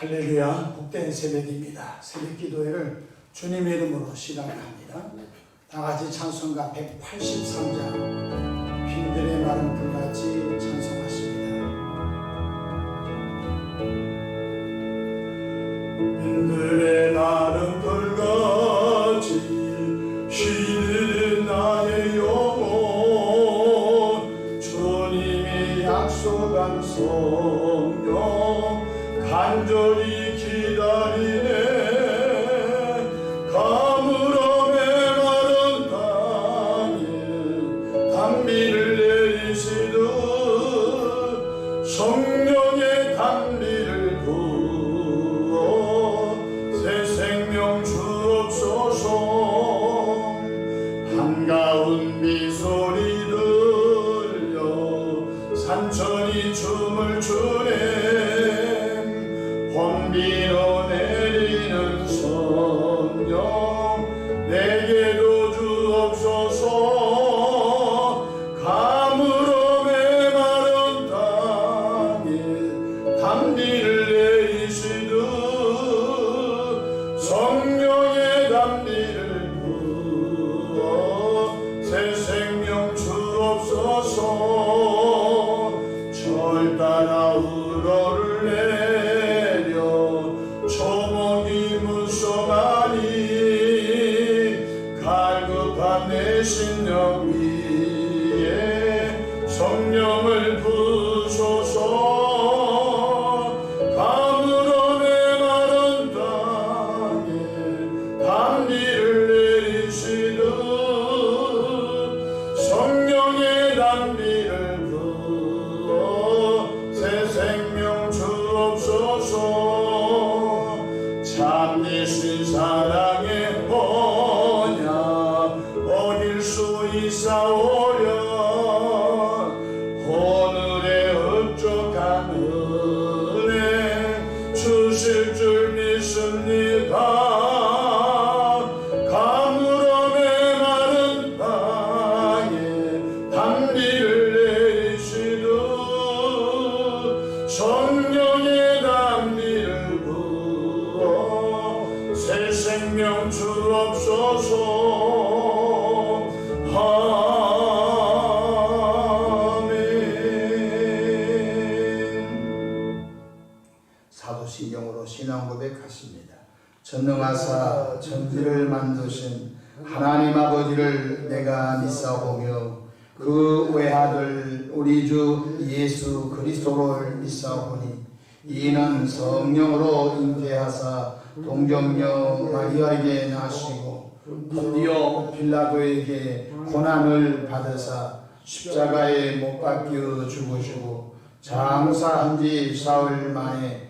할렐루야 복된 새벽입니다. 새벽 기도회를 주님의 이름으로 시작합니다. 다 같이 찬송가 183장 빈들의 마른 불같이 찬송 하십니다. 전능하사 천지를 만드신 하나님 아버지를 내가 믿사오며 그 외아들 우리 주 예수 그리스도를 믿사오니 이는 성령으로 잉태하사 동정녀 마리아에게 나시고 본디오 빌라도에게 고난을 받으사 십자가에 못 박혀 죽으시고 장사한 지 사흘 만에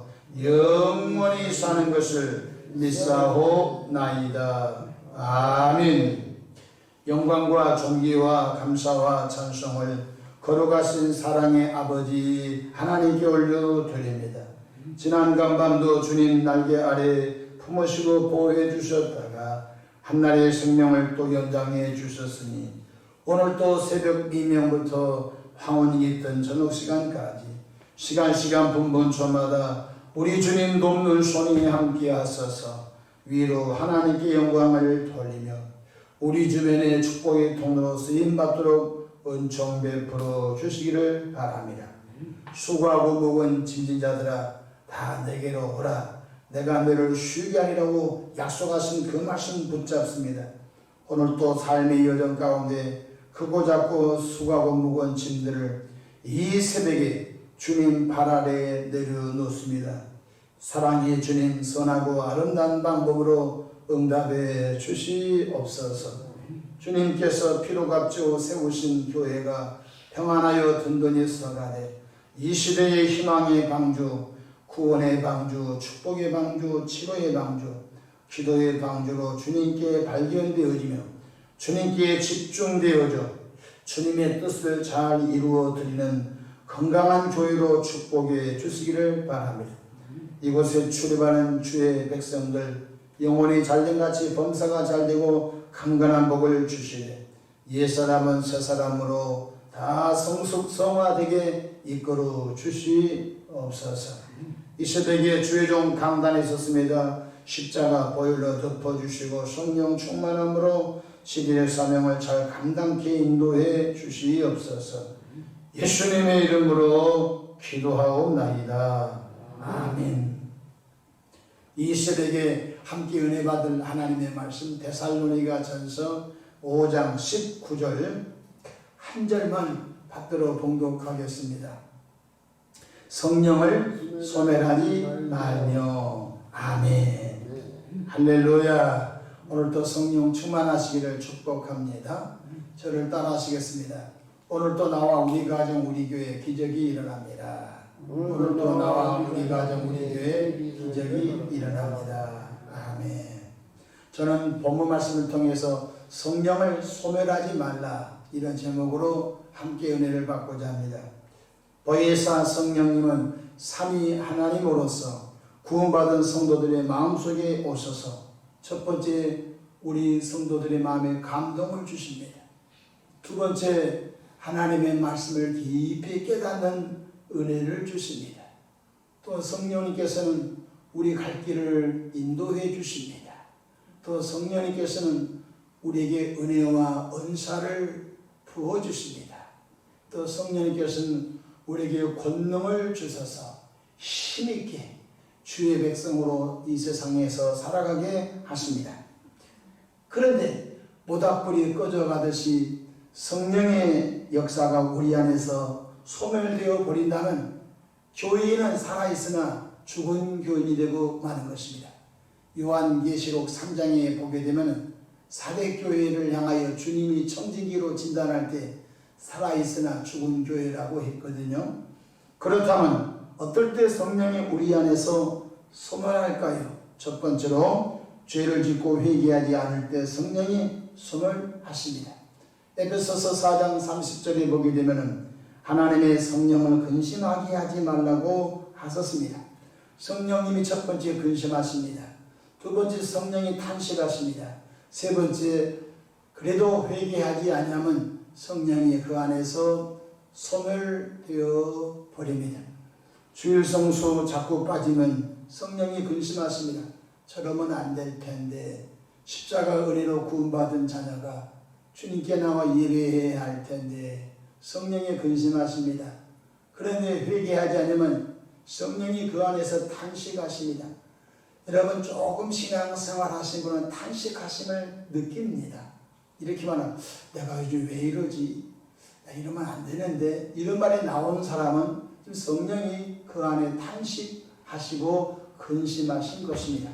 영원히 사는 것을 믿사오나이다. 아멘. 영광과 존귀와 감사와 찬송을 걸어가신 사랑의 아버지 하나님께 올려드립니다. 지난 간밤도 주님 날개 아래 품으시고 보호해 주셨다가 한날의 생명을 또 연장해 주셨으니 오늘 또 새벽 미명부터 황혼이 있던 저녁 시간까지 시간 시간 분분초마다 우리 주님 돕는 손이 함께 하소서 위로 하나님께 영광을 돌리며 우리 주변의 축복의 통로로 쓰임받도록 은총 베풀어 주시기를 바랍니다. 수고하고 목은 짐진 자들아 다 내게로 오라 내가 너를 쉬게 하리라고 약속하신 그 말씀 붙잡습니다. 오늘 또 삶의 여정 가운데 크고 작고 수고하고 무거운 짐들을 이 새벽에 주님 발 아래에 내려놓습니다. 사랑의 주님 선하고 아름다운 방법으로 응답해 주시옵소서. 주님께서 피로 값지고 세우신 교회가 평안하여 든든히 서가되 이 시대의 희망의 방주 구원의 방주, 축복의 방주, 치료의 방주, 기도의 방주로 주님께 발견되어지며 주님께 집중되어져 주님의 뜻을 잘 이루어 드리는 건강한 교회로 축복해 주시기를 바랍니다. 이곳에 출입하는 주의 백성들 영혼이 잘된같이 범사가 잘되고 강건한 복을 주시되 옛사람은 새사람으로 다 성숙성화되게 이끌어 주시옵소서. 이 새벽에 주의 종 강단에 섰습니다. 십자가 보혈로 덮어주시고 성령 충만함으로 시대의 사명을 잘 감당케 인도해 주시옵소서 예수님의 이름으로 기도하옵나이다 아멘 이 새벽에 함께 은혜 받을 하나님의 말씀 데살로니가 전서 5장 19절 한 절만 받들어 봉독하겠습니다. 성령을 소멸하지 말며 아멘 할렐루야 오늘도 성령 충만하시기를 축복합니다. 저를 따라 하시겠습니다. 오늘도 나와 우리 가정 우리 교회 기적이 일어납니다. 오늘도 나와 우리 가정 우리 교회 기적이 일어납니다. 아멘. 저는 본문 말씀을 통해서 성령을 소멸하지 말라 이런 제목으로 함께 은혜를 받고자 합니다. 보혜사 성령님은 삼위 하나님으로서 구원받은 성도들의 마음속에 오셔서 첫 번째 우리 성도들의 마음에 감동을 주십니다. 두 번째 하나님의 말씀을 깊이 깨닫는 은혜를 주십니다. 또 성령님께서는 우리 갈 길을 인도해 주십니다. 또 성령님께서는 우리에게 은혜와 은사를 부어 주십니다. 또 성령님께서는 우리에게 권능을 주셔서 힘있게 주의 백성으로 이 세상에서 살아가게 하십니다. 그런데 모닥불이 꺼져가듯이 성령의 역사가 우리 안에서 소멸되어 버린다면 교인은 살아있으나 죽은 교인이 되고 마는 것입니다. 요한계시록 3장에 보게 되면 사대교회를 향하여 주님이 청진기로 진단할 때 살아있으나 죽은 교회라고 했거든요. 그렇다면 어떨 때 성령이 우리 안에서 소멸할까요? 첫 번째로 죄를 짓고 회개하지 않을 때 성령이 소멸하십니다. 에베소서 4장 30절에 보게 되면은 하나님의 성령을 근심하게 하지 말라고 하셨습니다. 성령님이 첫 번째 근심하십니다. 두 번째 성령이 탄식하십니다. 세 번째 그래도 회개하지 아니하면 성령이 그 안에서 소멸되어 버립니다. 주일 성수 자꾸 빠지면 성령이 근심하십니다. 저러면 안 될 텐데 십자가 은혜로 구원받은 자녀가 주님께 나와 예배해야 할 텐데 성령이 근심하십니다. 그런데 회개하지 않으면 성령이 그 안에서 탄식하십니다. 여러분 조금 신앙생활 하신 분은 탄식하심을 느낍니다. 이렇게 말하면 내가 요즘 왜 이러지? 나 이러면 안 되는데 이런 말이 나오는 사람은 성령이 그 안에 탄식하시고 근심하신 것입니다.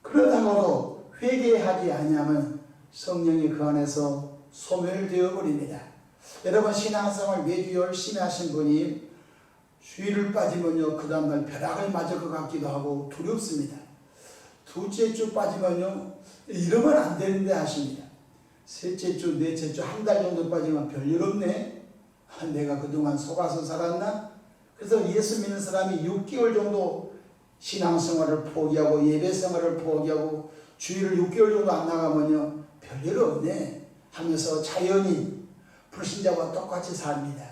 그렇다고도 회개하지 아니하면 성령이 그 안에서 소멸되어 버립니다. 여러분 신앙생활 매주 열심히 하신 분이 주일을 빠지면요 그 다음날 벼락을 맞을 것 같기도 하고 두렵습니다. 둘째 주 빠지면요 이러면 안 되는데 하십니다. 셋째 주, 넷째 주 한 달 정도 빠지면 별일 없네. 아, 내가 그동안 속아서 살았나? 그래서 예수 믿는 사람이 6개월 정도 신앙생활을 포기하고 예배생활을 포기하고 주일을 6개월 정도 안 나가면요 별일 없네 하면서 자연히 불신자와 똑같이 삽니다.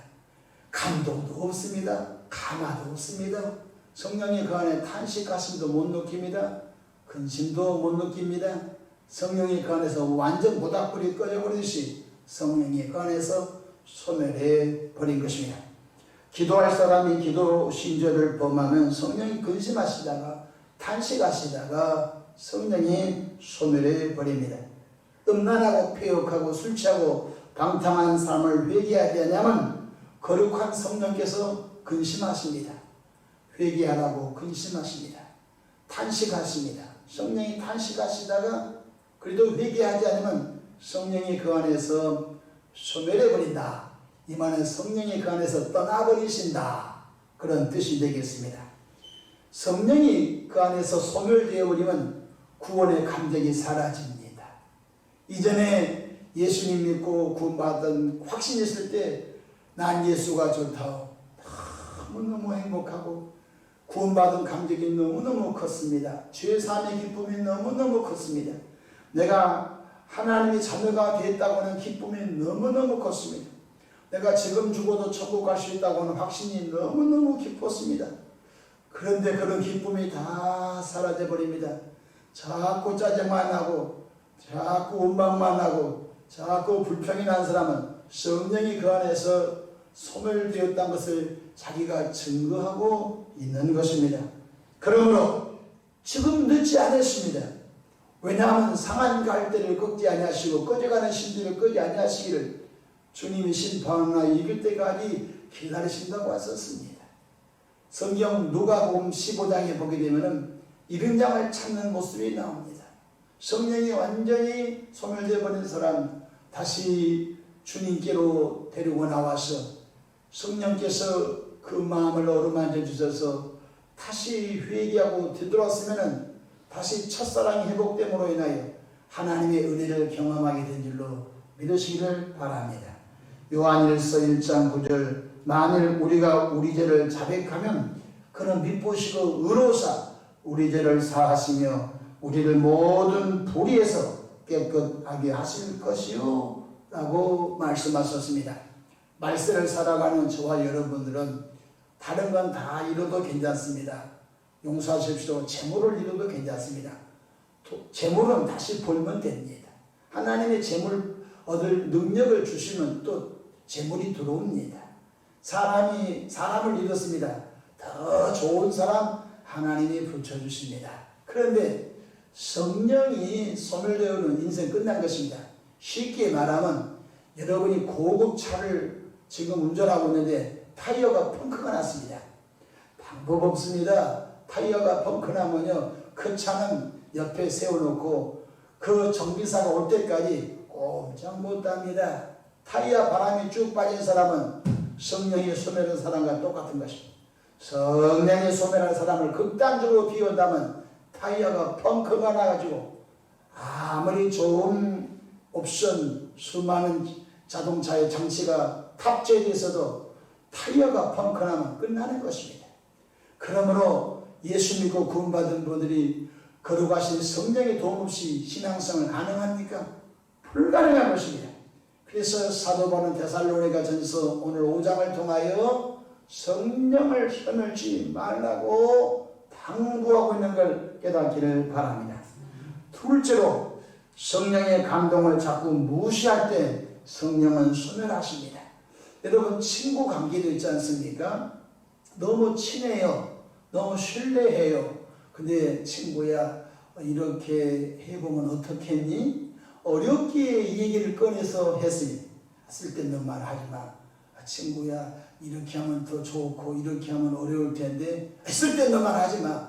감동도 없습니다. 감화도 없습니다. 성령이 그 안에 탄식하심도 못 느낍니다. 근심도 못 느낍니다. 성령이 그 안에서 완전 모닥불이 꺼져버리듯이 성령이 그 안에서 소멸해 버린 것입니다. 기도할 사람이 기도 신절을 범하면 성령이 근심하시다가 탄식하시다가 성령이 소멸해 버립니다. 음란하고 폐역하고 술 취하고 방탕한 삶을 회개하지 않으면 거룩한 성령께서 근심하십니다. 회개하라고 근심하십니다. 탄식하십니다. 성령이 탄식하시다가 그래도 회개하지 않으면 성령이 그 안에서 소멸해 버린다. 이 말은 성령이 그 안에서 떠나버리신다. 그런 뜻이 되겠습니다. 성령이 그 안에서 소멸되어 버리면 구원의 감격이 사라집니다. 이전에 예수님 믿고 구원받은 확신이 있을 때 난 예수가 좋다고 너무너무 행복하고 구원받은 감격이 너무너무 컸습니다. 죄 사함의 기쁨이 너무너무 컸습니다. 내가 하나님의 자녀가 되었다고 하는 기쁨이 너무너무 컸습니다. 내가 지금 죽어도 천국 갈 수 있다고 하는 확신이 너무너무 기뻤습니다. 그런데 그런 기쁨이 다 사라져 버립니다. 자꾸 짜증만 나고 자꾸 원망만 하고 자꾸 불평이 난 사람은 성령이 그 안에서 소멸되었다는 것을 자기가 증거하고 있는 것입니다. 그러므로 지금 늦지 않았습니다. 왜냐하면 상한 갈대를 꺾지 아니하시고 꺼져가는 신들을 끄지 아니하시기를 주님이 심판하나 이길 때까지 기다리신다고 하셨습니다. 성경 누가복음 15장에 보게 되면은 이런 장을 찾는 모습이 나옵니다. 성령이 완전히 소멸되어 버린 사람 다시 주님께로 데리고 나와서 성령께서 그 마음을 어루만져 주셔서 다시 회개하고 되돌았으면은 다시 첫사랑이 회복됨으로 인하여 하나님의 은혜를 경험하게 된 줄로 믿으시기를 바랍니다. 요한일서 1장 9절 만일 우리가 우리 죄를 자백하면 그는 믿보시고 의로사 우리 죄를 사하시며 우리를 모든 불의에서 깨끗하게 하실 것이요 라고 말씀하셨습니다. 말세를 살아가는 저와 여러분들은 다른 건다 이뤄도 괜찮습니다. 용서하십시오. 재물을 이뤄도 괜찮습니다. 도- 재물은 다시 벌면 됩니다. 하나님의 재물 얻을 능력을 주시면 또 재물이 들어옵니다. 사람이 사람을 잃었습니다. 더 좋은 사람 하나님이 붙여주십니다. 그런데 성령이 소멸되어는 인생 끝난 것입니다. 쉽게 말하면 여러분이 고급 차를 지금 운전하고 있는데 타이어가 펑크가 났습니다. 방법 없습니다. 타이어가 펑크 나면요. 그 차는 옆에 세워놓고 그 정비사가 올 때까지 꼼짝 못합니다. 타이어 바람이 쭉 빠진 사람은 성령이 소멸한 사람과 똑같은 것입니다. 성령이 소멸한 사람을 극단적으로 비운다면 타이어가 펑크가 나가지고 아무리 좋은 옵션 수많은 자동차의 장치가 탑재되어 있어도 타이어가 펑크나면 끝나는 것입니다. 그러므로 예수 믿고 구원받은 분들이 거룩하신 성령의 도움 없이 신앙성을 가능합니까? 불가능한 것입니다. 그래서 사도 바울은 데살로니가 전서 오늘 5장을 통하여 성령을 현을지 말라고 당부하고 있는 걸 깨닫기를 바랍니다. 둘째로 성령의 감동을 자꾸 무시할 때 성령은 소멸하십니다. 여러분 친구 관계도 있지 않습니까? 너무 친해요. 너무 신뢰해요. 근데 친구야 이렇게 해보면 어떻겠니? 어렵게 이 얘기를 꺼내서 했으니 쓸데없는 말 하지 마. 아, 친구야 이렇게 하면 더 좋고 이렇게 하면 어려울 텐데 쓸데없는 말 하지 마.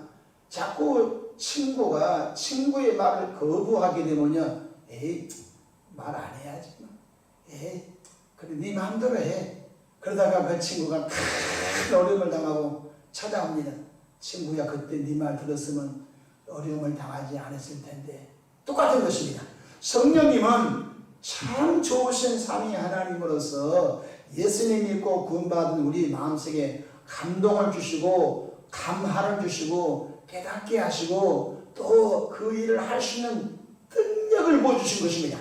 자꾸 친구가 친구의 말을 거부하게 되면요. 에이 말 안 해야지. 뭐. 에이 그래 네 마음대로 해. 그러다가 그 친구가 큰 어려움을 당하고 찾아옵니다. 친구야 그때 네 말 들었으면 어려움을 당하지 않았을 텐데 똑같은 것입니다. 성령님은 참 좋으신 삼위 하나님으로서 예수님 믿고 구원받은 우리 마음속에 감동을 주시고 감화를 주시고 깨닫게 하시고 또 그 일을 할 수 있는 능력을 보여주신 것입니다.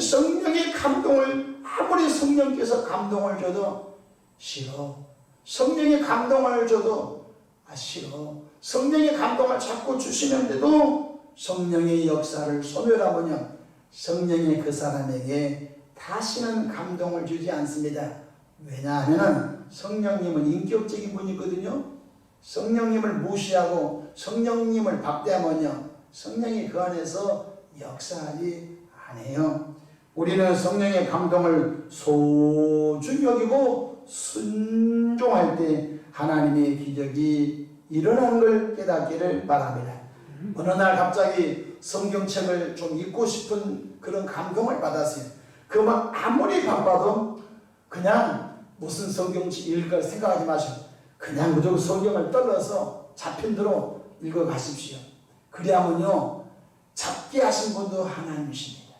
성령의 감동을 아무리 성령께서 감동을 줘도 싫어. 성령의 감동을 줘도 아 싫어. 성령의 감동을 자꾸 주시는데도 성령의 역사를 소멸하면요. 성령이 그 사람에게 다시는 감동을 주지 않습니다. 왜냐하면 성령님은 인격적인 분이거든요. 성령님을 무시하고 성령님을 박대하면요. 성령이 그 안에서 역사하지 않아요. 우리는 성령의 감동을 소중히 여기고 순종할 때 하나님의 기적이 일어나는 걸 깨닫기를 바랍니다. 어느 날 갑자기 성경책을 좀 읽고 싶은 그런 감동을 받았어요. 그막 아무리 바빠도 그냥 무슨 성경책 읽을 생각하지 마시고 그냥 무조건 성경을 떨어서 잡힌 대로 읽어 가십시오. 그래야면요 잡게 하신 분도 하나님이십니다.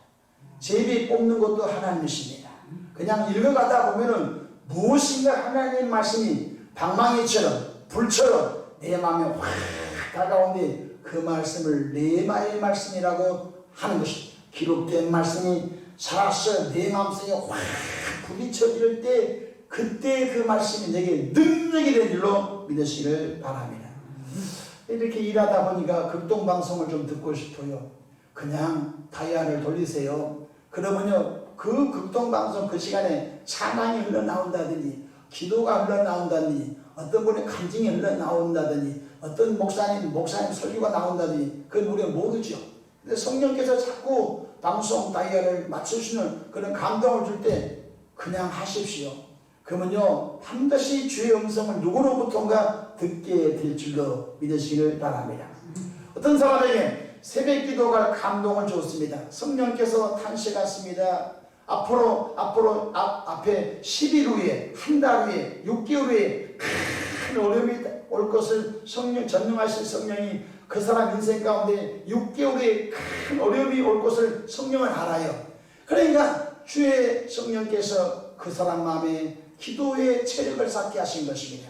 제비 뽑는 것도 하나님이십니다. 그냥 읽어가다 보면은 무엇인가 하나님의 말씀이 방망이처럼 불처럼 내 마음에 확 다가오는데 그 말씀을 레마의 말씀이라고 하는 것입니다. 기록된 말씀이 살아서 내 마음속에 확 부딪혀 이럴 때 그때 그 말씀이 내게 능력이 된 줄로 믿으시기를 바랍니다. 이렇게 일하다 보니까 극동방송을 좀 듣고 싶어요. 그냥 다이아를 돌리세요. 그러면요, 그 극동방송 그 시간에 찬양이 흘러나온다더니, 기도가 흘러나온다더니, 어떤 분의 간증이 흘러나온다더니, 어떤 목사님, 목사님 설교가 나온다더니, 그건 우리가 모르죠. 근데 성령께서 자꾸 방송 다이아를 맞추시는 그런 감동을 줄 때 그냥 하십시오. 그러면요, 반드시 주의 음성을 누구로부턴가 듣게 될 줄로 믿으시기를 바랍니다. 어떤 사람에게 새벽 기도가 감동을 줬습니다. 성령께서 탄식하십니다. 앞으로, 앞으로, 앞, 앞에 10일 후에, 한 달 후에, 6개월 후에 큰 어려움이 올 것을 성령, 전능하신 성령이 그 사람 인생 가운데 6개월 후에 큰 어려움이 올 것을 성령은 알아요. 그러니까 주의 성령께서 그 사람 마음에 기도의 체력을 쌓게 하신 것입니다.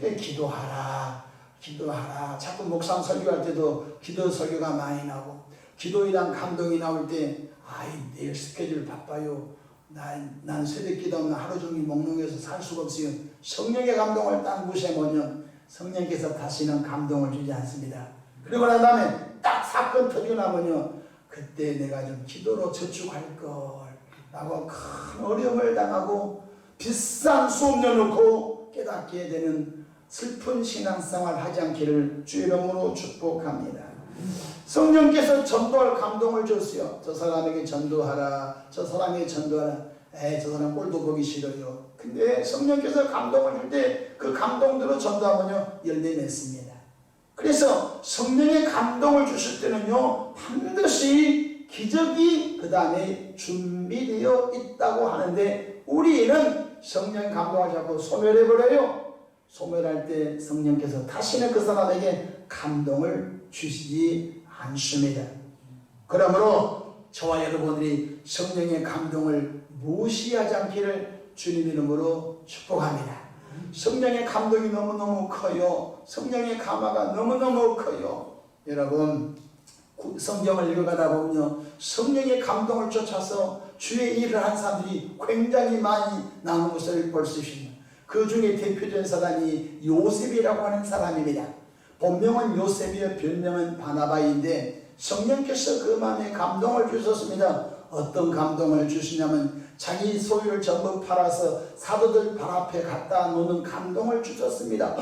그 기도하라, 기도하라. 자꾸 목상 설교할 때도 기도 설교가 많이 나고, 기도이란 감동이 나올 때, 아이, 내일 스케줄 바빠요. 난, 난 새벽 기도하면 하루 종일 몽롱해서 살 수가 없어요. 성령의 감동을 딱 무시하면 성령께서 다시는 감동을 주지 않습니다. 그리고 난 다음에 딱 사건 터지고 나면요. 그때 내가 좀 기도로 저축할 걸. 라고 큰 어려움을 당하고 비싼 수업료 넣고 깨닫게 되는 슬픈 신앙생활 하지 않기를 주 이름으로 축복합니다. 성령께서 전도할 감동을 줬어요. 저 사람에게 전도하라. 저 사람에게 전도하라. 에이, 저 사람 꼴도 보기 싫어요. 근데 성령께서 감동을 줄 때 그 감동대로 전도하면요, 열매 맺습니다. 그래서 성령의 감동을 주실 때는요, 반드시 기적이 그 다음에 준비되어 있다고 하는데, 우리는 성령 감동을 잡고 소멸해버려요. 소멸할 때 성령께서 다시는 그 사람에게 감동을 주시지 않습니다. 그러므로 저와 여러분들이 성령의 감동을 무시하지 않기를 주님 이름으로 축복합니다. 성령의 감동이 너무너무 커요. 성령의 감화가 너무너무 커요. 여러분, 구- 성경을 읽어가다 보면요. 성령의 감동을 쫓아서 주의 일을 한 사람들이 굉장히 많이 나오는 것을 볼 수 있습니다. 그 중에 대표된 사람이 요셉이라고 하는 사람입니다. 본명은 요셉이요 별명은 바나바인데 성령께서 그 마음에 감동을 주셨습니다. 어떤 감동을 주시냐면 자기 소유를 전부 팔아서 사도들 발 앞에 갖다 놓는 감동을 주셨습니다.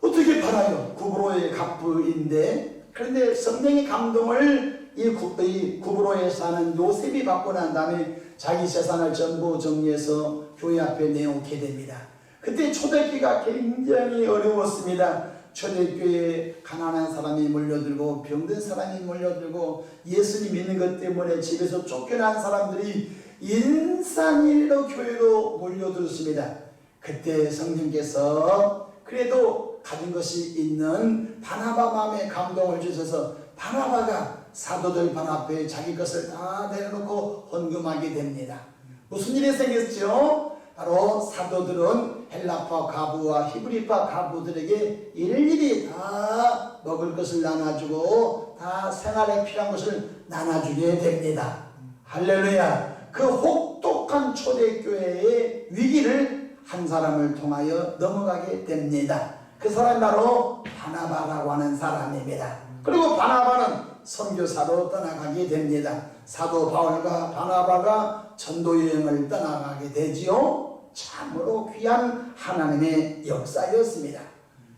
어떻게 팔아요? 구브로의 갑부인데 그런데 성령의 감동을 이, 구, 이 구브로에 사는 요셉이 받고 난 다음에 자기 재산을 전부 정리해서 교회 앞에 내놓게 됩니다. 그때 초대기가 굉장히 어려웠습니다. 초대교회에 가난한 사람이 몰려들고 병든 사람이 몰려들고 예수님 믿는 것 때문에 집에서 쫓겨난 사람들이 인산일로 교회로 몰려들었습니다. 그때 성령께서 그래도 가진 것이 있는 바나바 마음에 감동을 주셔서 바나바가 사도들 반 앞에 자기 것을 다 내려놓고 헌금하게 됩니다. 무슨 일이 생겼죠? 바로 사도들은 헬라파 가부와 히브리파 가부들에게 일일이 다 먹을 것을 나눠주고 다 생활에 필요한 것을 나눠주게 됩니다. 할렐루야. 그 혹독한 초대교회의 위기를 한 사람을 통하여 넘어가게 됩니다. 그 사람이 바로 바나바라고 하는 사람입니다. 그리고 바나바는 선교사로 떠나가게 됩니다. 사도 바울과 바나바가 전도 여행을 떠나가게 되지요. 참으로 귀한 하나님의 역사였습니다.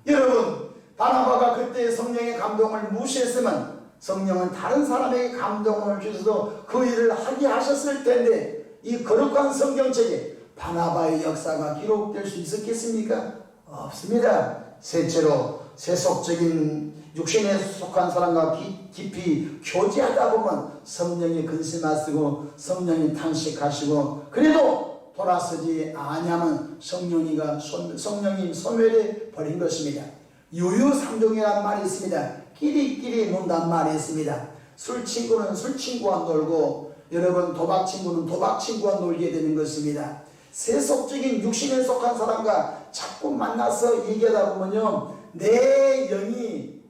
여러분, 바나바가 그때 성령의 감동을 무시했으면 성령은 다른 사람에게 감동을 주셔서 그 일을 하게 하셨을 텐데 이 거룩한 성경책에 바나바의 역사가 기록될 수 있었겠습니까? 없습니다. 셋째로 세속적인 육신에 속한 사람과 기- 깊이 교제하다 보면 성령이 근심하시고 성령이 탄식하시고 그래도 돌아서지 아니하면 성령이가 손- 성령이 소멸해 버린 것입니다. 유유상종이라는 말이 있습니다. 끼리끼리 논단 말이 있습니다. 술 친구는 술 친구와 놀고 여러분 도박 친구는 도박 친구와 놀게 되는 것입니다. 세속적인 육신에 속한 사람과 자꾸 만나서 얘기하다 보면요 내 영이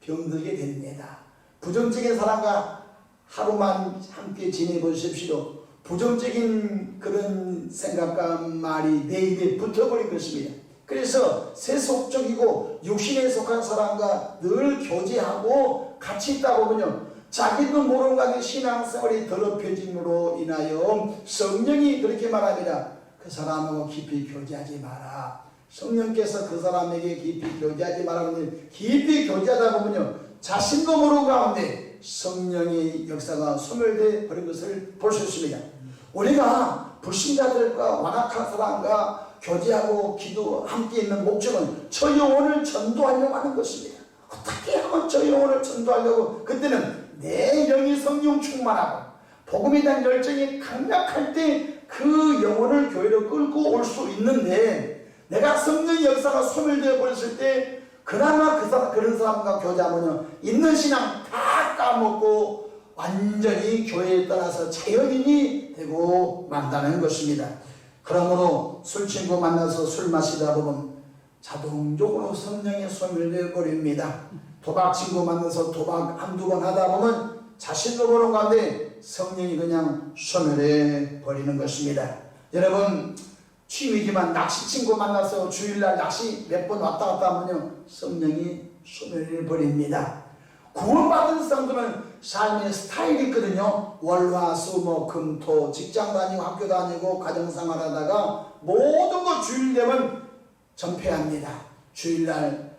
병들게 됩니다. 부정적인 사람과 하루만 함께 지내보십시오. 부정적인 그런 생각과 말이 내 입에 붙어버린 것입니다. 그래서 세속적이고 육신에 속한 사람과 늘 교제하고 같이 있다 보면요. 자기도 모르는 가운데 신앙생활이 더럽혀짐으로 인하여 성령이 그렇게 말합니다. 그 사람하고 깊이 교제하지 마라. 성령께서 그 사람에게 깊이 교제하지 말라고 하는데 깊이 교제하다 보면요. 자신도 모르는 가운데 성령의 역사가 소멸되어 버린 것을 볼 수 있습니다. 우리가 불신자들과 완악한 사람과 교제하고 기도 함께 있는 목적은 저 영혼을 전도하려고 하는 것입니다. 어떻게 하면 저 영혼을 전도하려고 그때는 내 영이 성령 충만하고 복음에 대한 열정이 강력할 때 그 영혼을 교회로 끌고 올 수 있는데 내가 성령 역사가 소멸되어 버렸을 때 그나마 그 사람, 그런 사람과 교제하면 있는 신앙 다 까먹고 완전히 교회에 따라서 자연인이 되고 만다는 것입니다. 그러므로 술 친구 만나서 술 마시다 보면 자동적으로 성령이 소멸되어 버립니다. 도박 친구 만나서 도박 한두 번 하다 보면 자신도 모르는 가운데 성령이 그냥 소멸해 버리는 것입니다. 여러분 취미지만 낚시 친구 만나서 주일날 낚시 몇 번 왔다 갔다 하면요 성령이 소멸해 버립니다. 구원받은 사람들은 삶의 스타일이 있거든요. 월화 수 목 금 토 직장 다니고 학교 다니고 가정생활 하다가 모든 거 주일 되면 전폐합니다. 주일날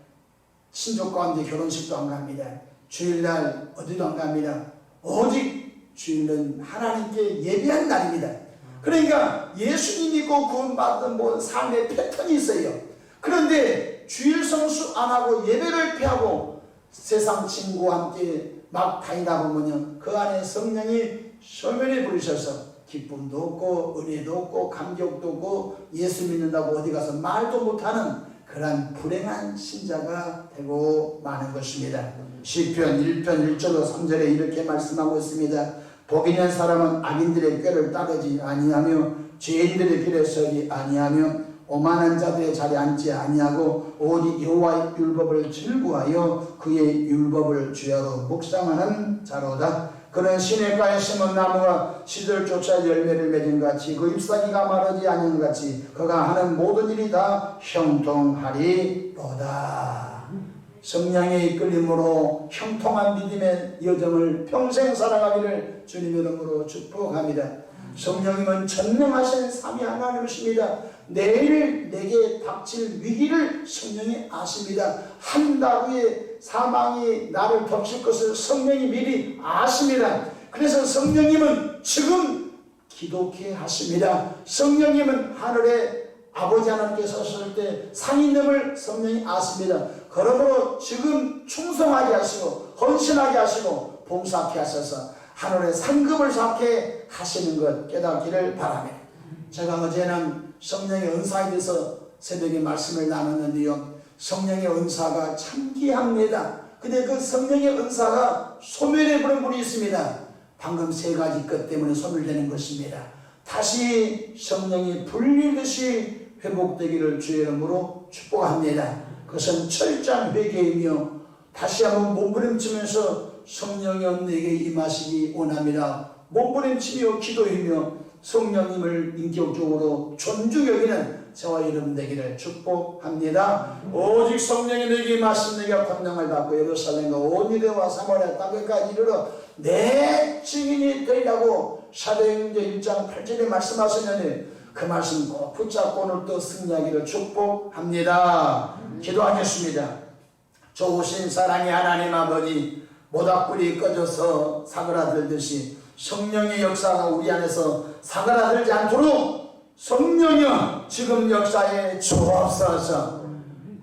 친족 가운데 결혼식도 안 갑니다. 주일날 어디도 안 갑니다. 오직 주일은 하나님께 예배한 날입니다. 그러니까 예수님 믿고 구원받은 뭐 삶의 패턴이 있어요. 그런데 주일 성수 안 하고 예배를 피하고 세상 친구와 함께 막 다니다 보면요. 그 안에 성령이 소멸해 버리셔서 기쁨도 없고 은혜도 없고 감격도 없고 예수 믿는다고 어디 가서 말도 못하는 그러한 불행한 신자가 되고 마는 것입니다. 시편 1편 1절로 3절에 이렇게 말씀하고 있습니다. 복 있는 사람은 악인들의 꾀를 따르지 아니하며 죄인들의 길에 서지 아니하며 오만한 자들의 자리에 앉지 아니하고 오직 여호와의 율법을 즐거워하여 그의 율법을 주야로 묵상하는 자로다. 그는 시냇가에 심은 나무가 시들조차 열매를 맺은 같이 그 잎사귀가 마르지 않은 같이 그가 하는 모든 일이 다 형통하리로다. 성령의 이끌림으로 형통한 믿음의 여정을 평생 살아가기를 주님 이름으로 축복합니다. 성령님은 전능하신 삼위 하나님이십니다. 내일 내게 닥칠 위기를 성령이 아십니다. 한 달 후에 사망이 나를 덮칠 것을 성령이 미리 아십니다. 그래서 성령님은 지금 기독해 하십니다. 성령님은 하늘에 아버지 하나님께서 섰을 때 상인됨을 성령이 아십니다. 그러므로 지금 충성하게 하시고 헌신하게 하시고 봉사하게 하셔서 하늘의 상급을 쌓게 하시는 것 깨닫기를 바랍니다. 제가 어제는 성령의 은사에 대해서 새벽에 말씀을 나눴는데요. 성령의 은사가 참 귀합니다. 근데 그 성령의 은사가 소멸해 버린 분이 있습니다. 방금 세 가지 것 때문에 소멸되는 것입니다. 다시 성령이 불리듯이 회복되기를 주의 이름으로 축복합니다. 그것은 철저한 회개이며 다시 한번 몸부림치면서 성령이 내게 임하시기 원합니다. 몸부림치며 기도이며 성령님을 인격적으로 존중 여기는 저와 여러분 되기를 축복합니다. 오직 성령이 내게 임하신 내가 권능을 받고 예루살렘과 온 유대와 사마리아 땅끝까지 이르러 내 증인이 되리라고 사도행전 1장 8절에 말씀하셨는데 그 말씀 꼭 붙잡고 오늘 또 승리하기를 축복합니다. 기도하겠습니다. 좋으신 사랑의 하나님 아버지 모닥불이 꺼져서 사그라들듯이 성령의 역사가 우리 안에서 사그라들지 않도록 성령이여 지금 역사에 주옵소서.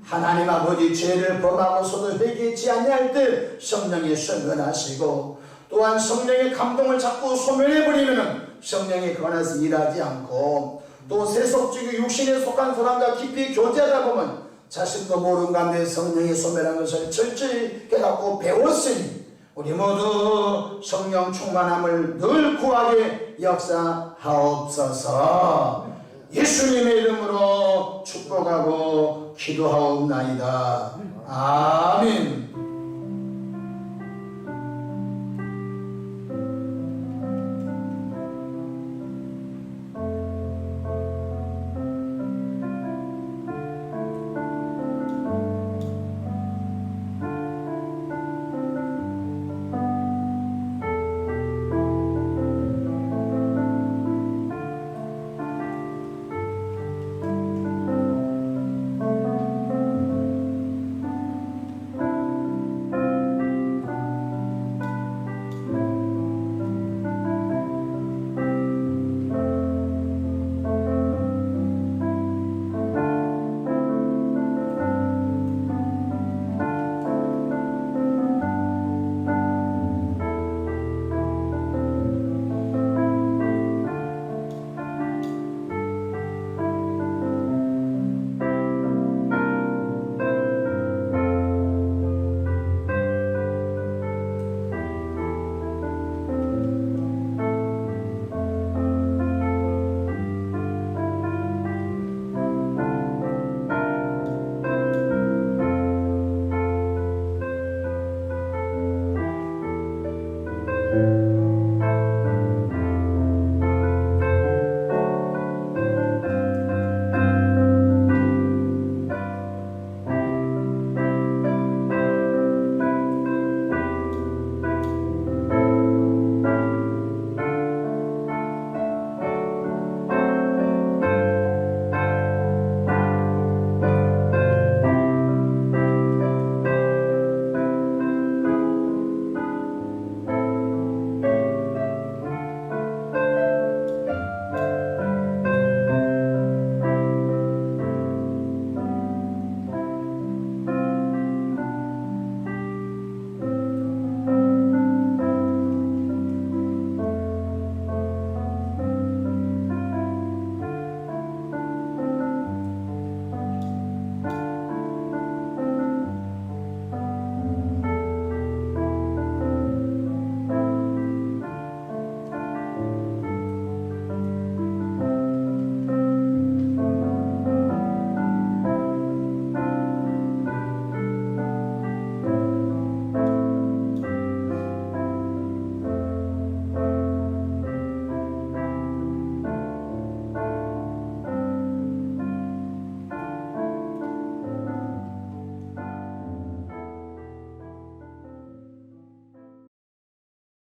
하나님 아버지 죄를 범하고서도 회개치 아니할 때 성령이 선언하시고 또한 성령의 감동을 자꾸 소멸해버리면 성령이 그 안에서 일하지 않고 또 세속적인 육신에 속한 사람과 깊이 교제하다 보면 자신도 모르는 가운데 성령의 소멸한 것을 철저히 깨닫고 배웠으니 우리 모두 성령 충만함을 늘 구하게 역사하옵소서 예수님의 이름으로 축복하고 기도하옵나이다. 아멘.